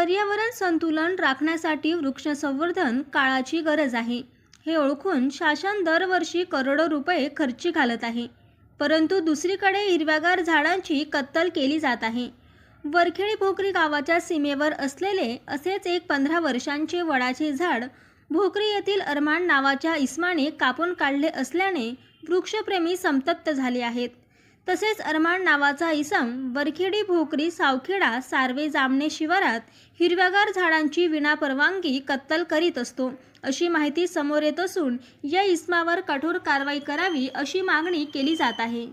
पर्यावरण संतुलन राखण्यासाठी वृक्ष संवर्धन काळाची गरज आहे. हे ओळखून शासन दरवर्षी करोडो रुपये खर्ची घालत आहे. परंतु दुसरीकडे हिरव्यागार झाडांची कत्तल केली जात आहे. वरखेडी भोकरी गावाच्या सीमेवर असलेले असेच एक पंधरा वर्षांचे वडाचे झाड भोकरी येथील अरमान नावाच्या इस्माने कापून काढले असल्याने वृक्षप्रेमी संतप्त झाले आहेत. तसेच अरमान नावाचा इसम वरखेडी भोकरी सावखेडा सार्वे जामणे शिवारात हिरव्यागार झाडांची विनापरवानगी कत्तल करीत असतो. अशी माहिती समोर येत असून या इसमावर कठोर कारवाई करावी अशी मागणी केली जात आहे.